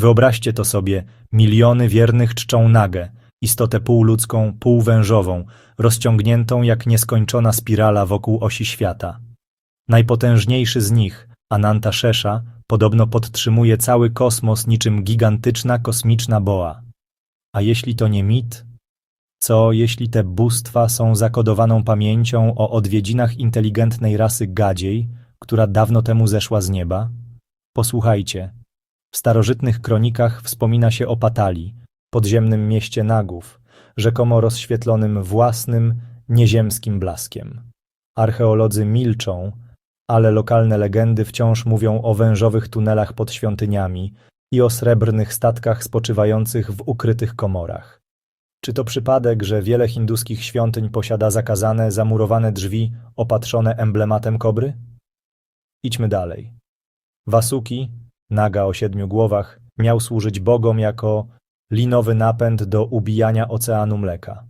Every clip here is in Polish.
Wyobraźcie to sobie, miliony wiernych czczą nagę, istotę półludzką, półwężową, rozciągniętą jak nieskończona spirala wokół osi świata. Najpotężniejszy z nich, Ananta Szesza, podobno podtrzymuje cały kosmos niczym gigantyczna kosmiczna boa. A jeśli to nie mit? Co jeśli te bóstwa są zakodowaną pamięcią o odwiedzinach inteligentnej rasy gadziej, która dawno temu zeszła z nieba? Posłuchajcie. W starożytnych kronikach wspomina się o Patali, podziemnym mieście Nagów, rzekomo rozświetlonym własnym, nieziemskim blaskiem. Archeolodzy milczą, ale lokalne legendy wciąż mówią o wężowych tunelach pod świątyniami i o srebrnych statkach spoczywających w ukrytych komorach. Czy to przypadek, że wiele hinduskich świątyń posiada zakazane, zamurowane drzwi opatrzone emblematem kobry? Idźmy dalej. Wasuki, naga o siedmiu głowach, miał służyć bogom jako linowy napęd do ubijania oceanu mleka.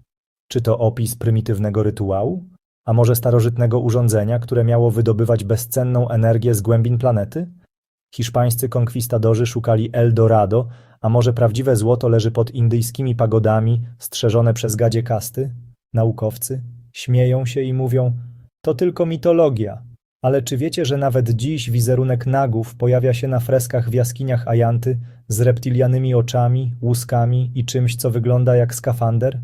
Czy to opis prymitywnego rytuału? A może starożytnego urządzenia, które miało wydobywać bezcenną energię z głębin planety? Hiszpańscy konkwistadorzy szukali Eldorado, a może prawdziwe złoto leży pod indyjskimi pagodami, strzeżone przez gadzie kasty? Naukowcy śmieją się i mówią: To tylko mitologia. Ale czy wiecie, że nawet dziś wizerunek nagów pojawia się na freskach w jaskiniach Ajanty z reptilianymi oczami, łuskami i czymś, co wygląda jak skafander?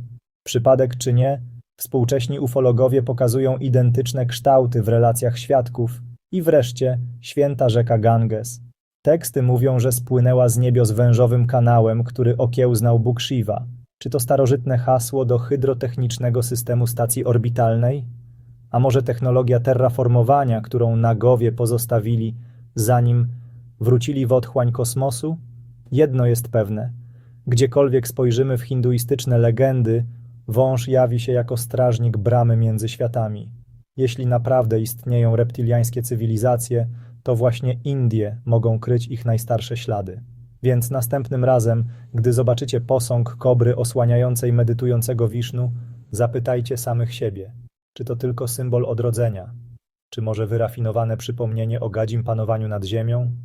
Przypadek czy nie, współcześni ufologowie pokazują identyczne kształty w relacjach świadków. I wreszcie święta rzeka Ganges. Teksty mówią, że spłynęła z niebios wężowym kanałem, który okiełznał Bóg Shiva. Czy to starożytne hasło do hydrotechnicznego systemu stacji orbitalnej? A może technologia terraformowania, którą nagowie pozostawili, zanim wrócili w otchłań kosmosu? Jedno jest pewne. Gdziekolwiek spojrzymy w hinduistyczne legendy, wąż jawi się jako strażnik bramy między światami. Jeśli naprawdę istnieją reptiliańskie cywilizacje, to właśnie Indie mogą kryć ich najstarsze ślady. Więc następnym razem, gdy zobaczycie posąg kobry osłaniającej medytującego Wisznu, zapytajcie samych siebie, czy to tylko symbol odrodzenia, czy może wyrafinowane przypomnienie o gadzim panowaniu nad ziemią?